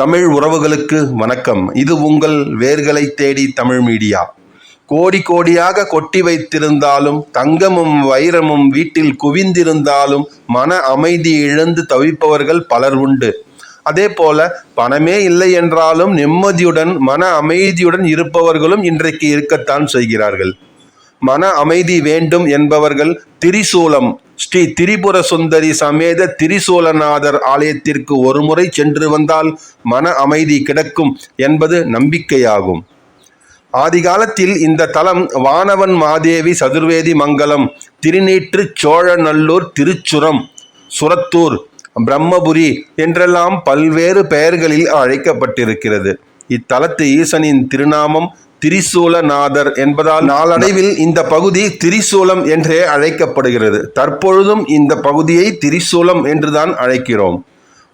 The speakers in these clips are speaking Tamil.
தமிழ் உறவுகளுக்கு வணக்கம். இது உங்கள் வேர்களை தேடி தமிழ் மீடியா. கோடி கோடியாக கொட்டி வைத்திருந்தாலும் தங்கமும் வைரமும் வீட்டில் குவிந்திருந்தாலும் மன அமைதி இழந்து தவிப்பவர்கள் பலர் உண்டு. அதே போல பணமே இல்லை என்றாலும் நிம்மதியுடன் மன அமைதியுடன் இருப்பவர்களும் இன்றைக்கு இருக்கத்தான் செய்கிறார்கள். மன அமைதி வேண்டும் என்பவர்கள் திரிசூலம். ஸ்ரீ திரிபுர சுந்தரி சமேத திரிசூலநாதர் ஆலயத்திற்கு ஒருமுறை சென்று வந்தால் மன அமைதி கிடக்கும் என்பது நம்பிக்கையாகும். ஆதிகாலத்தில் இந்த தலம் வானவன் மாதேவி சதுர்வேதி மங்கலம் திருநீற்று சோழநல்லூர் திருச்சுரம் சுரத்தூர் பிரம்மபுரி என்றெல்லாம் பல்வேறு பெயர்களில் அழைக்கப்பட்டிருக்கிறது. இத்தலத்து ஈசனின் திருநாமம் திரிசூலநாதர் என்பதால் நாளடைவில் இந்த பகுதி திரிசூலம் என்றே அழைக்கப்படுகிறது. தற்பொழுதும் இந்த பகுதியை திரிசூலம் என்றுதான் அழைக்கிறோம்.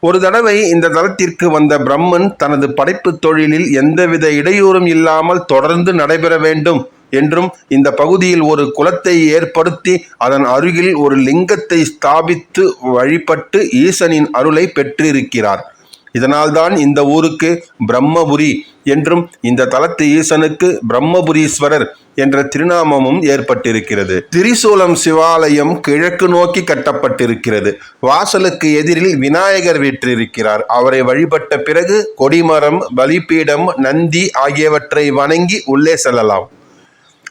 ஒரு தடவை இந்த தலத்திற்கு வந்த பிரம்மன் தனது படைப்புத் தொழிலில் எந்தவித இடையூறும் இல்லாமல் தொடர்ந்து நடைபெற வேண்டும் என்றும் இந்த பகுதியில் ஒரு குலத்தை ஏற்படுத்தி அதன் அருகில் ஒரு லிங்கத்தை ஸ்தாபித்து வழிபட்டு ஈசனின் அருளை பெற்றிருக்கிறார். இதனால்தான் இந்த ஊருக்கு பிரம்மபுரி என்றும் இந்த தலத்து ஈசனுக்கு பிரம்மபுரீஸ்வரர் என்ற திருநாமமும் ஏற்பட்டிருக்கிறது. திரிசூலம் சிவாலயம் கிழக்கு நோக்கி கட்டப்பட்டிருக்கிறது. வாசலுக்கு எதிரில் விநாயகர் வீற்றிருக்கிறார். அவரை வழிபட்ட பிறகு கொடிமரம் பலிபீடம் நந்தி ஆகியவற்றை வணங்கி உள்ளே செல்லலாம்.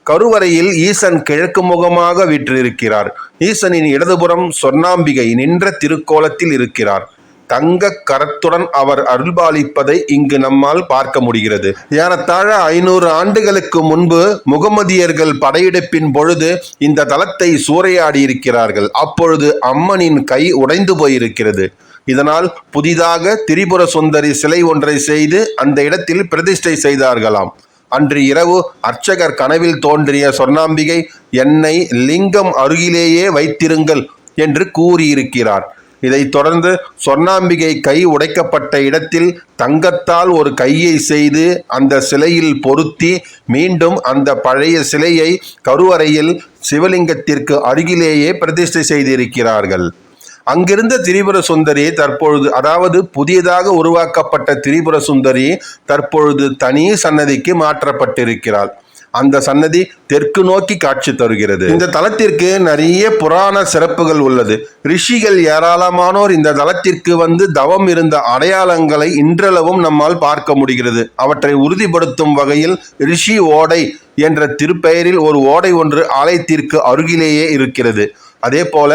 கருவறையில் ஈசன் கிழக்கு முகமாக வீற்றிருக்கிறார். ஈசனின் இடதுபுறம் சொர்ணாம்பிகை நின்ற திருக்கோலத்தில் இருக்கிறார். தங்க கரத்துடன் அவர் அருள்பாலிப்பதை இங்கு நம்மால் பார்க்க முடிகிறது. ஏறத்தாழ ஐநூறு ஆண்டுகளுக்கு முன்பு முகமதியர்கள் படையெடுப்பின் பொழுது இந்த தலத்தை சூறையாடி இருக்கிறார்கள் அப்பொழுது அம்மனின் கை உடைந்து போயிருக்கிறது. இதனால் புதிதாக திரிபுர சுந்தரி சிலை ஒன்றை செய்து அந்த இடத்தில் பிரதிஷ்டை செய்தார்களாம். அன்று இரவு அர்ச்சகர் கனவில் தோன்றிய சொர்ணாம்பிகை என்னை லிங்கம் அருகிலேயே வைத்திருங்கள் என்று கூறியிருக்கிறார். இதைத் தொடர்ந்து சொர்ணாம்பிகை கை உடைக்கப்பட்ட இடத்தில் தங்கத்தால் ஒரு கையை செய்து அந்த சிலையில் பொருத்தி மீண்டும் அந்த பழைய சிலையை கருவறையில் சிவலிங்கத்திற்கு அருகிலேயே பிரதிஷ்டை செய்திருக்கிறார்கள். அங்கிருந்த திரிபுர சுந்தரி தற்பொழுது அதாவது புதியதாக உருவாக்கப்பட்ட திரிபுர சுந்தரி தற்பொழுது தனி சன்னதிக்கு மாற்றப்பட்டிருக்கிறாள். அந்த சன்னதி தெற்கு நோக்கி காட்சி தருகிறது. இந்த தலத்திற்கு நிறைய புராண சிறப்புகள் உள்ளது. ரிஷிகள் ஏராளமானோர் இந்த தலத்திற்கு வந்து தவம் இருந்த அடையாளங்களை இன்றளவும் நம்மால் பார்க்க முடிகிறது. அவற்றை உறுதிப்படுத்தும் வகையில் ரிஷி ஓடை என்ற திருப்பெயரில் ஒரு ஓடை ஒன்று ஆலயத்திற்கு அருகிலேயே இருக்கிறது. அதே போல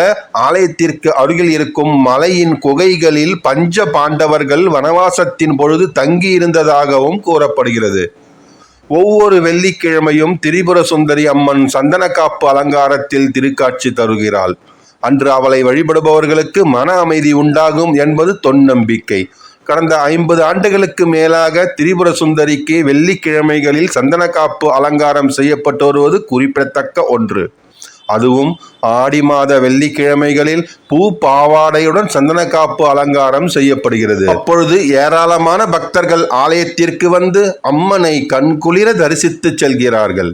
ஆலயத்திற்கு அருகில் இருக்கும் மலையின் குகைகளில் பஞ்ச பாண்டவர்கள் வனவாசத்தின் பொழுது தங்கியிருந்ததாகவும் கூறப்படுகிறது. ஒவ்வொரு வெள்ளிக்கிழமையும் திரிபுர சுந்தரி அம்மன் சந்தனக்காப்பு அலங்காரத்தில் திருக்காட்சி தருகிறாள். அன்று அவளை வழிபடுபவர்களுக்கு மன அமைதி உண்டாகும் என்பது தொன்னம்பிக்கை. கடந்த ஐம்பது ஆண்டுகளுக்கு மேலாக திரிபுர சுந்தரிக்கு வெள்ளிக்கிழமைகளில் சந்தனக்காப்பு அலங்காரம் செய்யப்பட்டு வருவது குறிப்பிடத்தக்க ஒன்று. அதுவும் ஆடி மாத வெள்ளிக்கிழமைகளில் பூ பாவாடையுடன் சந்தனக்காப்பு அலங்காரம் செய்யப்படுகிறது. அப்பொழுது ஏராளமான பக்தர்கள் ஆலயத்திற்கு வந்து அம்மனை கண்குளிர தரிசித்து செல்கிறார்கள்.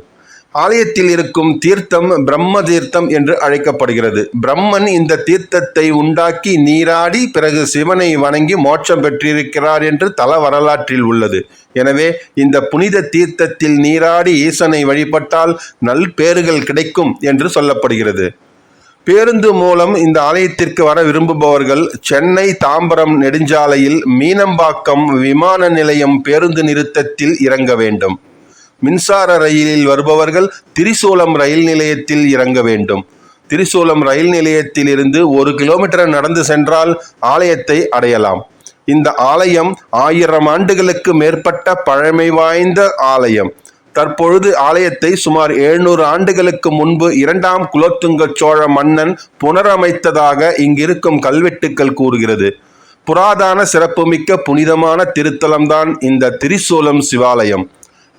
ஆலயத்தில் இருக்கும் தீர்த்தம் பிரம்ம தீர்த்தம் என்று அழைக்கப்படுகிறது. பிரம்மன் இந்த தீர்த்தத்தை உண்டாக்கி நீராடி பிறகு சிவனை வணங்கி மோட்சம் பெற்றிருக்கிறார் என்று தல வரலாற்றில் உள்ளது. எனவே இந்த புனித தீர்த்தத்தில் நீராடி ஈசனை வழிபட்டால் நல் பேறுகள் கிடைக்கும் என்று சொல்லப்படுகிறது. பேருந்து மூலம் இந்த ஆலயத்திற்கு வர விரும்புபவர்கள் சென்னை தாம்பரம் நெடுஞ்சாலையில் மீனம்பாக்கம் விமான நிலையம் பேருந்து நிறுத்தத்தில் இறங்க வேண்டும். மின்சார ரயிலில் வருபவர்கள் திரிசூலம் ரயில் நிலையத்தில் இறங்க வேண்டும். திரிசூலம் ரயில் நிலையத்தில் இருந்து ஒரு கிலோமீட்டர் நடந்து சென்றால் ஆலயத்தை அடையலாம். இந்த ஆலயம் ஆயிரம் ஆண்டுகளுக்கு மேற்பட்ட பழமை வாய்ந்த ஆலயம். தற்பொழுது ஆலயத்தை சுமார் எழுநூறு ஆண்டுகளுக்கு முன்பு இரண்டாம் குலோத்துங்க சோழ மன்னன் புனரமைத்ததாக இங்கிருக்கும் கல்வெட்டுக்கள் கூறுகிறது. புராதான சிறப்புமிக்க புனிதமான திருத்தலம்தான் இந்த திரிசூலம் சிவாலயம்.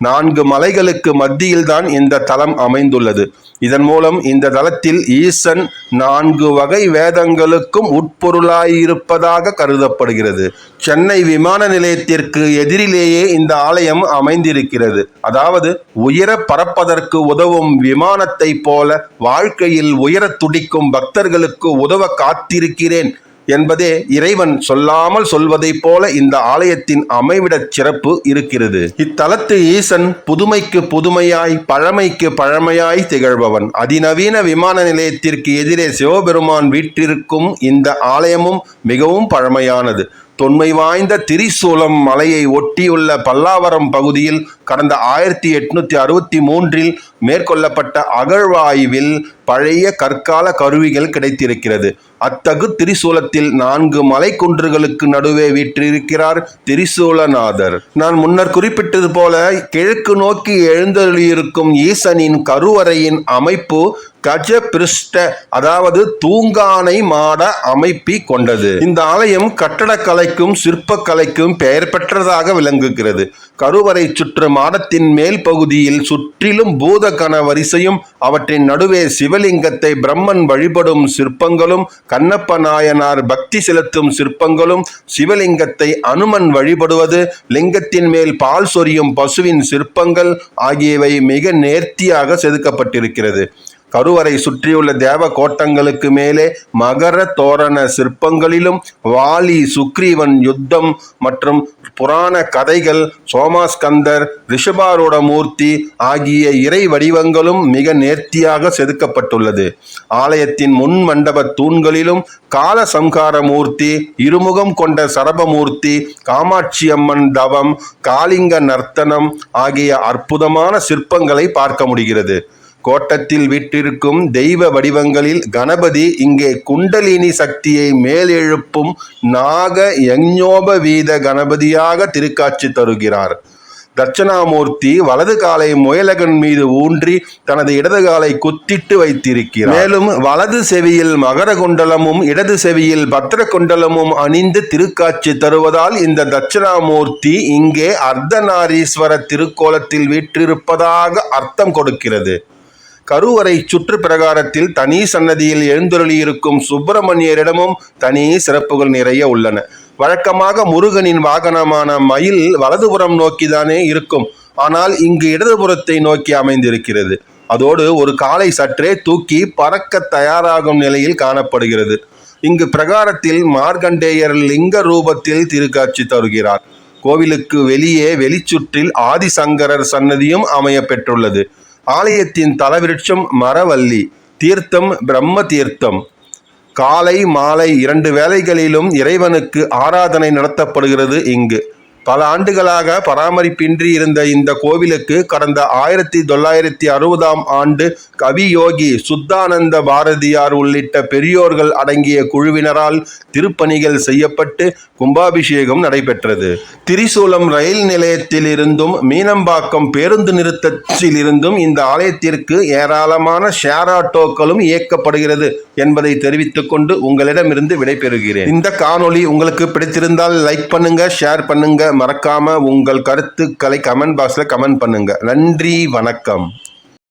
நான்கு மலைகளுக்கு மத்தியில்தான் இந்த தலம் அமைந்துள்ளது. இதன் மூலம் இந்த தலத்தில் ஈசன் நான்கு வகை வேதங்களுக்கும் உட்பொருளாயிருப்பதாக கருதப்படுகிறது. சென்னை விமான நிலையத்திற்கு எதிரிலேயே இந்த ஆலயம் அமைந்திருக்கிறது. அதாவது உயர பறப்பதற்கு உதவும் விமானத்தைப் போல வாழ்க்கையில் உயர துடிக்கும் பக்தர்களுக்கு உதவ காத்திருக்கிறேன். என்பதே இறைவன் சொல்லாமல் சொல்வதைப் போல இந்த ஆலயத்தின் அமைவிடச் சிறப்பு இருக்கிறது. இத்தலத்து ஈசன் புதுமைக்கு புதுமையாய் பழமைக்கு பழமையாய் திகழ்பவன். அதிநவீன விமான நிலையத்திற்கு எதிரே சிவபெருமான் வீற்றிருக்கும் இந்த ஆலயமும் மிகவும் பழமையானது. தொன்மை வாய்ந்த திரிசூலம் மலையை ஒட்டியுள்ள பல்லாவரம் பகுதியில் கடந்த ஆயிரத்தி எட்நூத்தி அறுபத்தி மூன்றில் மேற்கொள்ளப்பட்ட அகழ்வாய்வில் பழைய கற்கால கருவிகள் கிடைத்திருக்கிறது. அத்தகு திரிசூலத்தில் நான்கு மலைக்குன்றுகளுக்கு நடுவே வீற்றிருக்கிறார் திரிசூலநாதர். நான் முன்னர் குறிப்பிட்டது போல கிழக்கு நோக்கி எழுந்தருளியிருக்கும் ஈசனின் கருவறையின் அமைப்பு கஜபிருஷ்ட அதாவது தூங்கானை மாட அமைப்பி கொண்டது. இந்த ஆலயம் கட்டடக்கலைக்கும் சிற்பக்கலைக்கும் பெயர் பெற்றதாக விளங்குகிறது. கருவறை சுற்று மாடத்தின் மேல் பகுதியில் சுற்றிலும் பூதகண வரிசையும் அவற்றின் நடுவே சிவலிங்கத்தை பிரம்மன் வழிபடும் சிற்பங்களும் கண்ணப்ப நாயனார் பக்தி செலுத்தும் சிற்பங்களும் சிவலிங்கத்தை அனுமன் வழிபடுவது லிங்கத்தின் மேல் பால் சொரியும் பசுவின் சிற்பங்கள் ஆகியவை மிக நேர்த்தியாக செதுக்கப்பட்டிருக்கிறது. கருவறை சுற்றியுள்ள தேவ கோட்டங்களுக்கு மேலே மகர தோரண சிற்பங்களிலும் வாலி சுக்ரீவன் யுத்தம் மற்றும் புராண கதைகள் சோமாஸ்கந்தர் ரிஷபாரூட மூர்த்தி ஆகிய இறை வடிவங்களும் மிக நேர்த்தியாக செதுக்கப்பட்டுள்ளது. ஆலயத்தின் முன் மண்டப தூண்களிலும் கால சம்ஹார மூர்த்தி இருமுகம் கொண்ட சரபமூர்த்தி காமாட்சி அம்மன் தவம் காளிங்க நர்த்தனம் ஆகிய அற்புதமான சிற்பங்களை பார்க்க முடிகிறது. கோட்டத்தில் விட்டிருக்கும் தெய்வ வடிவங்களில் கணபதி இங்கே குண்டலினி சக்தியை மேலெழுப்பும் நாக யஞ்ஞோபவீத கணபதியாக திருக்காட்சி தருகிறார். தட்சணாமூர்த்தி வலது காலை முயலகன் மீது ஊன்றி தனது இடது காலை குத்திட்டு வைத்திருக்கிறார். மேலும் வலது செவியில் மகர குண்டலமும் இடது செவியில் பத்திர குண்டலமும் அணிந்து திருக்காட்சி தருவதால் இந்த தட்சிணாமூர்த்தி இங்கே அர்த்தநாரீஸ்வர திருக்கோலத்தில் வீற்றிருப்பதாக அர்த்தம் கொடுக்கிறது. கருவறை சுற்று பிரகாரத்தில் தனி சன்னதியில் எழுந்தருளியிருக்கும் சுப்பிரமணியரிடமும் தனி சிறப்புகள் நிறைய உள்ளன. வழக்கமாக முருகனின் வாகனமான மயில் வலதுபுறம் நோக்கிதானே இருக்கும். ஆனால் இங்கு இடதுபுறத்தை நோக்கி அமைந்திருக்கிறது. அதோடு ஒரு காலை சற்றே தூக்கி பறக்க தயாராகும் நிலையில் காணப்படுகிறது. இங்கு பிரகாரத்தில் மார்கண்டேயர் லிங்க ரூபத்தில் திருக்காட்சி தருகிறார். கோவிலுக்கு வெளியே வெளிச்சுற்றில் ஆதிசங்கரர் சன்னதியும் அமைய பெற்றுள்ளது. ஆலயத்தின் தலவிருட்சம் மரவல்லி தீர்த்தம் பிரம்ம தீர்த்தம். காலை மாலை இரண்டு வேளைகளிலும் இறைவனுக்கு ஆராதனை நடத்தப்படுகிறது இங்கு. பல ஆண்டுகளாக பராமரிப்பின்றி இருந்த இந்த கோவிலுக்கு கடந்த ஆயிரத்தி தொள்ளாயிரத்தி அறுபதாம் ஆண்டு கவியோகி சுத்தானந்த பாரதியார் உள்ளிட்ட பெரியோர்கள் அடங்கிய குழுவினரால் திருப்பணிகள் செய்யப்பட்டு கும்பாபிஷேகம் நடைபெற்றது. திரிசூலம் ரயில் நிலையத்தில் இருந்தும் மீனம்பாக்கம் பேருந்து நிறுத்தத்தில் இருந்தும் இந்த ஆலயத்திற்கு ஏராளமான ஷேர் ஆட்டோக்களும் இயக்கப்படுகிறது. என்பதை தெரிவித்துக் கொண்டு உங்களிடமிருந்து விடைபெறுகிறேன். இந்த காணொளி உங்களுக்கு பிடித்திருந்தால் லைக் பண்ணுங்க ஷேர் பண்ணுங்க. மறக்காம உங்கள் கருத்துக்களை கமெண்ட் பாக்ஸ்ல கமெண்ட் பண்ணுங்க. நன்றி வணக்கம்.